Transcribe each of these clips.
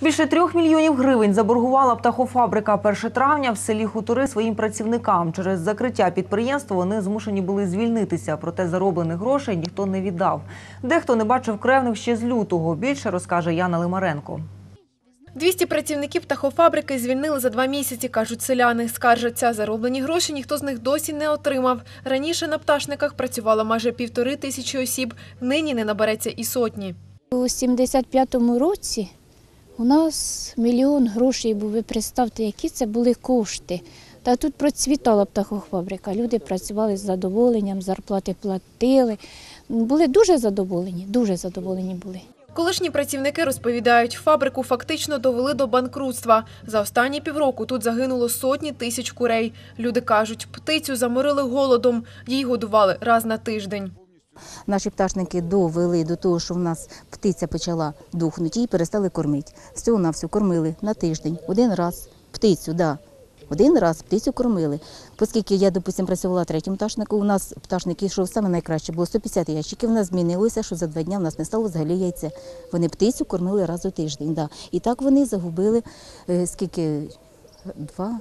Більше трьох мільйонів гривень заборгувала птахофабрика 1 травня в селі Хутори своїм працівникам. Через закриття підприємства вони змушені були звільнитися, проте зароблених грошей ніхто не віддав. Дехто не бачив кревних ще з лютого. Більше розкаже Яна Лимаренко. 200 працівників птахофабрики звільнили за два місяці, кажуть селяни. Скаржаться, зароблені гроші ніхто з них досі не отримав. Раніше на пташниках працювало майже півтори тисячі осіб, нині не набереться і сотні. У 75-му році у нас мільйон грошей був. Ви представте, які це були кошти. Та тут процвітала птахофабрика. Люди працювали з задоволенням, зарплати платили. Були дуже задоволені, дуже задоволені були. Колишні працівники розповідають, фабрику фактично довели до банкрутства. За останні півроку тут загинуло сотні тисяч курей. Люди кажуть, птицю заморили голодом, їй годували раз на тиждень. Наші пташники довели до того, що в нас птиця почала духнути, її перестали кормити. З цього на все кормили на тиждень, один раз птицю, да. Один раз птицю кормили. Оскільки я, допустим, працювала третім пташнику, у нас пташник йшов саме найкраще, було 150 ящиків. У нас змінилося, що за два дні в нас не стало взагалі яйця. Вони птицю кормили раз у тиждень. Да. І так вони загубили е, скільки два,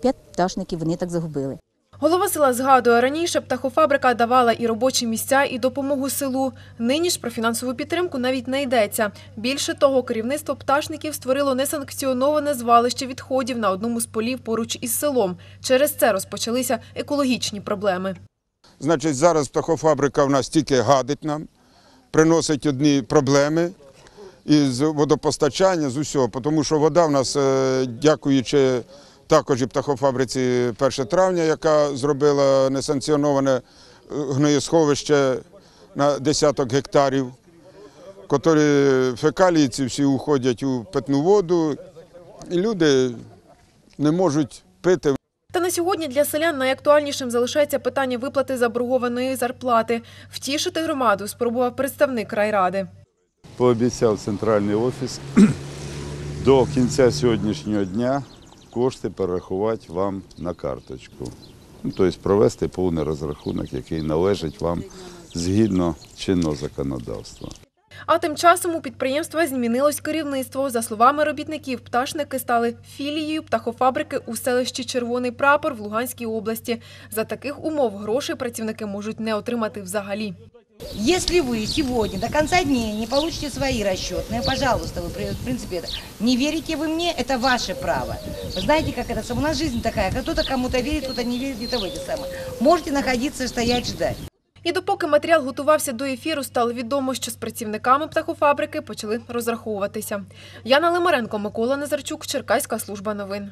п'ять пташників вони так загубили. Голова села згадує, раніше птахофабрика давала і робочі місця, і допомогу селу. Нині ж про фінансову підтримку навіть не йдеться. Більше того, керівництво пташників створило несанкціоноване звалище відходів на одному з полів поруч із селом. Через це розпочалися екологічні проблеми. Значить, зараз птахофабрика в нас тільки гадить нам, приносить одні проблеми із водопостачання, з усього, тому що вода в нас, е, дякуючи також і птахофабриці 1 травня, яка зробила несанкціоноване е, гноєсховище на десяток гектарів, котрі фекалії ці всі уходять у питну воду, і люди не можуть пити. Та на сьогодні для селян найактуальнішим залишається питання виплати заборгованої зарплати. Втішити громаду спробував представник райради. пообіцяв центральний офіс до кінця сьогоднішнього дня кошти перерахувати вам на карточку. Ну, тобто провести повний розрахунок, який належить вам згідно чинного законодавства. А тим часом у підприємства змінилось керівництво. За словами робітників, пташники стали філією птахофабрики у селищі Червоний Прапор в Луганській області. За таких умов грошей працівники можуть не отримати взагалі. Если вы сегодня до конца дней не получите свои расчетные, пожалуйста, вы, при- в принципе, это, не верите вы мне, это ваше право. Вы знаете, как это, у нас жизнь такая, кто-то кому-то верит, кто-то не верит, где-то в эти самые. Можете находиться, стоять, ждать. І допоки матеріал готувався до ефіру, стало відомо, що з працівниками птахофабрики почали розраховуватися. Яна Лимаренко, Микола Назарчук, Черкаська служба новин.